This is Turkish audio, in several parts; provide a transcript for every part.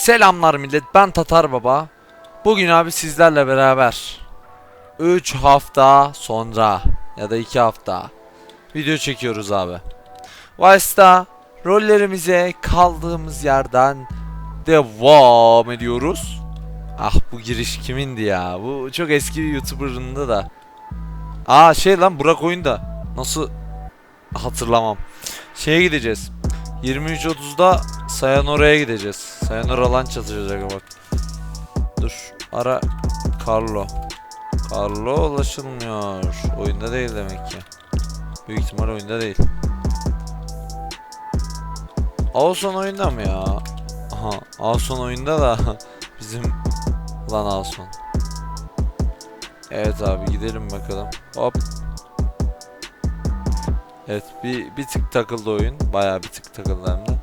Selamlar millet ben Tatar Baba. Bugün abi sizlerle beraber 3 hafta sonra ya da 2 hafta video çekiyoruz abi. Vice'da rollerimize kaldığımız yerden devam ediyoruz. Ah bu giriş kimindi ya? Bu çok eski bir youtuber'ında da. Aa şey lan Burak oyunda nasıl hatırlamam. Şeye gideceğiz 23.30'da Sayanora'ya gideceğiz. Sayanora lan çatacak bak. Dur ara Carlo. Carlo ulaşılmıyor. Oyunda değil demek ki. Büyük ihtimal oyunda değil. Awson oyunda mı ya? Aha Awson oyunda da bizim lan Awson. Evet abi gidelim bakalım. Hop. Evet bir, bir tık takıldı oyun. Bayağı bir tık takıldı hem de.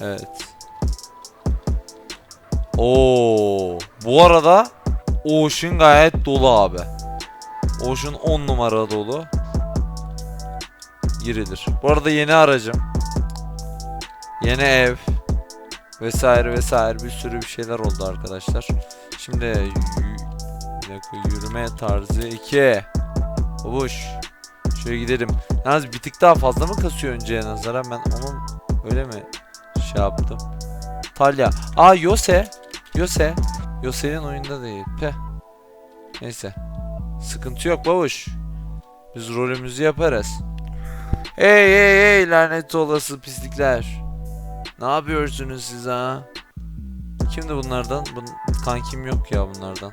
Evet. Oo, bu arada Ocean gayet dolu abi. Ocean 10 numara dolu. Girilir. Bu arada yeni aracım. Yeni ev. Vesaire vesaire bir sürü bir şeyler oldu arkadaşlar. Şimdi yürüme tarzı 2. Babuş. Şöyle gidelim. Yalnız bir tık daha fazla mı kasıyor önceye nazaran ben onun öyle mi şey yaptım. Talya. Aa Yose. Yose. Yose'nin oyunda değil. Peh. Neyse. Sıkıntı yok babuş. Biz rolümüzü yaparız. Hey hey hey lanet olası pislikler. Ne yapıyorsunuz siz ha? Kimdi bunlardan? Bun kankim yok ya bunlardan.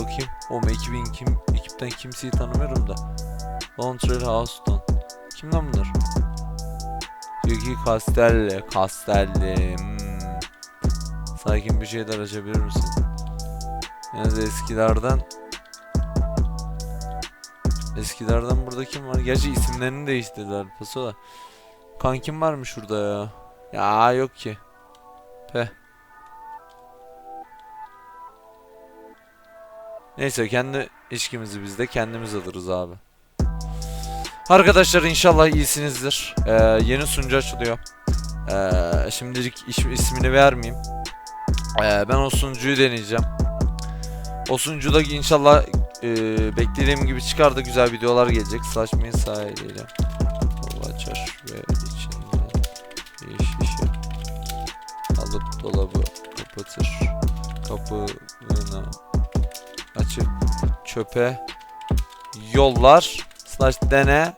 Bakayım. Oğlum ekibin kim, ekipten kimseyi tanımıyorum da. Montreal House'dan. Kim lan bunlar? Yuki Castelli. Castelli. Hmm. Sakin bir şeyler açabilir misin? Yani de eskilerden Eskilerden burada kim var? Gerçi isimlerini değiştirdiler paso. Kankim var mı şurada ya? Ya yok ki. Peh. Neyse kendi içkimizi biz de kendimiz alırız abi. Arkadaşlar inşallah iyisinizdir. Ee, yeni sunucu açılıyor. Ee, şimdilik iş- ismini vermeyeyim. Ee, ben o sunucuyu deneyeceğim. O sunucuda inşallah e, beklediğim gibi çıkar da güzel videolar gelecek. Saçmayın sahiliyle. Kolu açar ve içinden bir şişe alıp dolabı kapatır. Kapağını açıp çöpe yollar slash dene.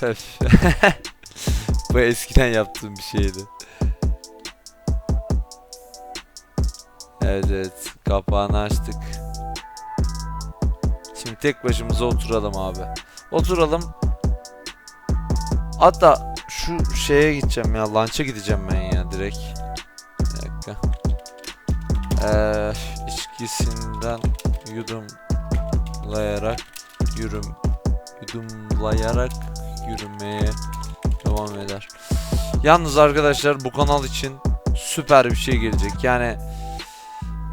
Pef bu eskiden yaptığım bir şeydi. Evet kapağını açtık. Şimdi tek başımıza oturalım abi. Oturalım. Hatta şu şeye gideceğim ya. Lunch'a gideceğim ben ya direkt. Bir dakika. Eee içkisinden yudumlayarak yürüm yudumlayarak yürümeye devam eder. Yalnız arkadaşlar bu kanal için süper bir şey gelecek. Yani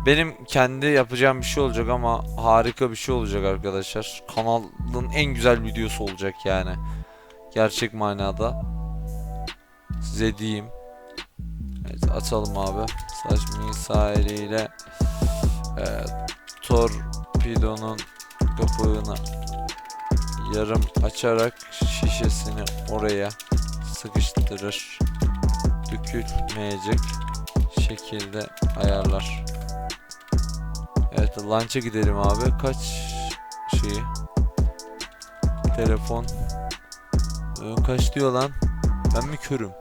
benim kendi yapacağım bir şey olacak ama harika bir şey olacak arkadaşlar. Kanalın en güzel videosu olacak yani. Gerçek manada. Size diyeyim. Evet açalım abi. Saçmi sahiliyle e, torpidonun kapağını yarım açarak şişesini oraya sıkıştırır. Dökülmeyecek şekilde ayarlar. Evet lunch'a gidelim abi. Kaç şeyi? Telefon. Ee, kaç diyor lan? Ben mi körüm?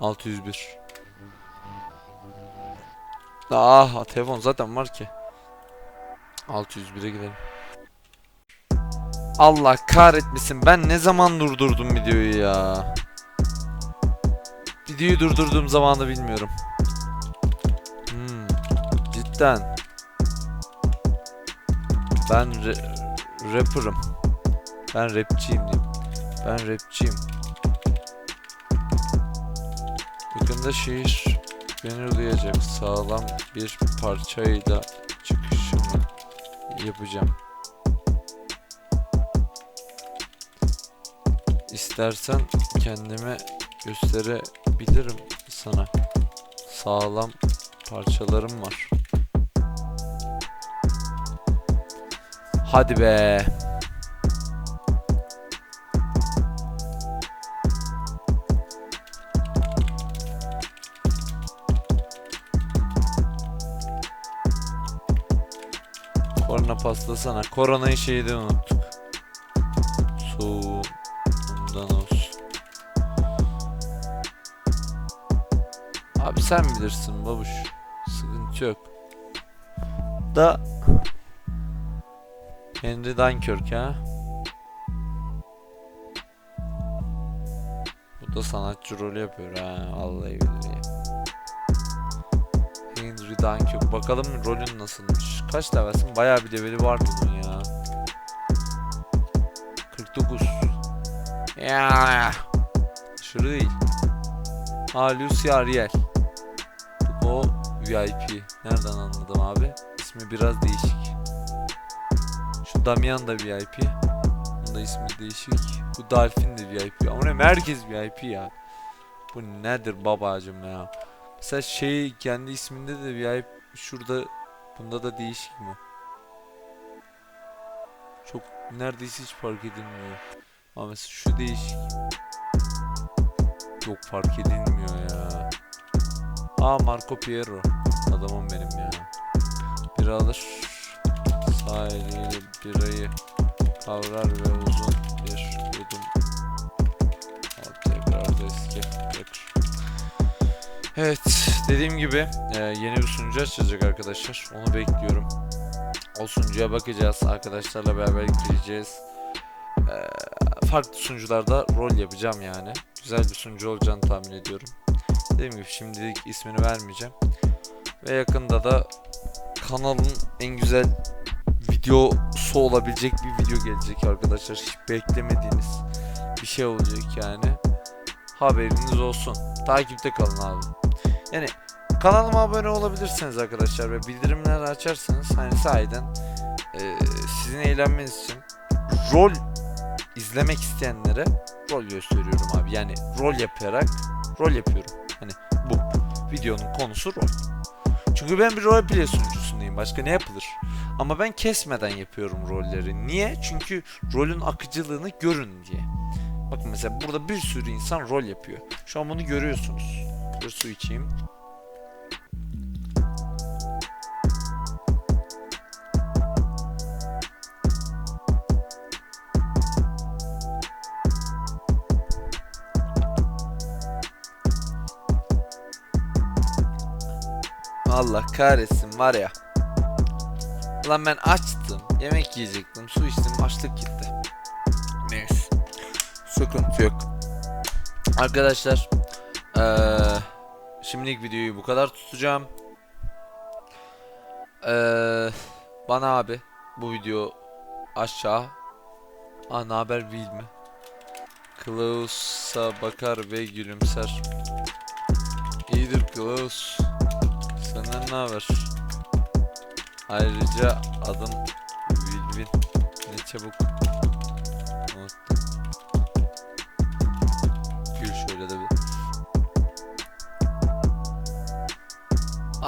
601. Ah telefon zaten var ki. 601'e gidelim. Allah kahretmesin ben ne zaman durdurdum videoyu ya. Videoyu durdurduğum zamanı bilmiyorum. Hmm, cidden. Ben re- rapper'ım. Ben rapçiyim diyeyim. Ben rapçiyim. Yakında şehir beni duyacak sağlam bir parçayla çıkışımı yapacağım. İstersen kendime gösterebilirim sana. Sağlam parçalarım var. Hadi be. Korona pastasana. Koronayı şeyde unuttuk. Soğuğundan olsun. Abi sen bilirsin babuş. Sıkıntı yok. Da Henry Dunkirk ha. Bu da sanatçı rolü yapıyor ha. Vallahi billahi. Henry Dunkirk. Bakalım rolün nasılmış. Kaç levelsin? Bayağı bir leveli var bunun ya. 49. Ya. Aşırı değil. Ha Lucy Ariel. O VIP. Nereden anladım abi? İsmi biraz değişik. Şu Damian da VIP. Bunun da ismi değişik. Bu Dolphin de VIP. Ama ne herkes VIP ya. Bu nedir babacım ya? Mesela şey kendi isminde de VIP şurada bunda da değişik mi? Çok neredeyse hiç fark edilmiyor. Ama mesela şu değişik. Yok fark edilmiyor ya. Aa Marco Piero. Adamım benim ya. Biri alır. Sağ eliyle birayı kavrar ve uzun bir yudum. Tekrar da eski bırakır. Evet dediğim gibi e, yeni bir sunucu açılacak arkadaşlar. Onu bekliyorum. O sunucuya bakacağız. Arkadaşlarla beraber gireceğiz. E, farklı sunucularda rol yapacağım yani. Güzel bir sunucu olacağını tahmin ediyorum. Dediğim gibi şimdilik ismini vermeyeceğim. Ve yakında da kanalın en güzel videosu olabilecek bir video gelecek arkadaşlar. Hiç beklemediğiniz bir şey olacak yani. Haberiniz olsun. Takipte kalın abi. Yani kanalıma abone olabilirsiniz arkadaşlar ve bildirimleri açarsanız hani sahiden e, sizin eğlenmeniz için rol izlemek isteyenlere rol gösteriyorum abi. Yani rol yaparak rol yapıyorum. Hani bu videonun konusu rol. Çünkü ben bir roleplay sunucusundayım. Başka ne yapılır? Ama ben kesmeden yapıyorum rolleri. Niye? Çünkü rolün akıcılığını görün diye. Bakın mesela burada bir sürü insan rol yapıyor. Şu an bunu görüyorsunuz. Bir su içeyim. Allah kahretsin var ya. Lan ben açtım. Yemek yiyecektim. Su içtim. Açlık gitti. Neyse. Sıkıntı yok. Arkadaşlar. Eee şimdilik videoyu bu kadar tutacağım. Eee bana abi bu video aşağı. Aa ne haber Will mi? Klaus'a bakar ve gülümser. İyidir Klaus. Senden ne haber? Ayrıca adım Wilvin. Ne çabuk.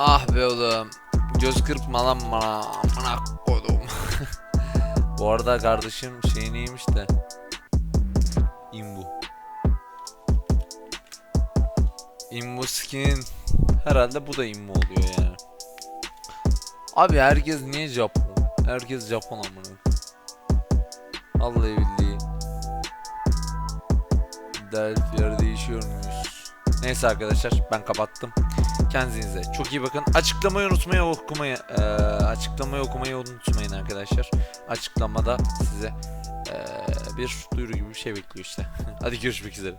Ah be oğlum. Göz kırpma lan bana. Amına kodum. Bu arada kardeşim şeyin iyiymiş de. Imbu. Imbu skin. Herhalde bu da immu oluyor yani. Abi herkes niye Japon? Herkes Japon amına. Vallahi billahi. Delphi yer değişiyor muyuz? Neyse arkadaşlar ben kapattım. Kendinize çok iyi bakın. Açıklamayı unutmayı okumayı eee, açıklamayı okumayı unutmayın arkadaşlar. Açıklamada size eee, bir duyuru gibi bir şey bekliyor işte. Hadi görüşmek üzere.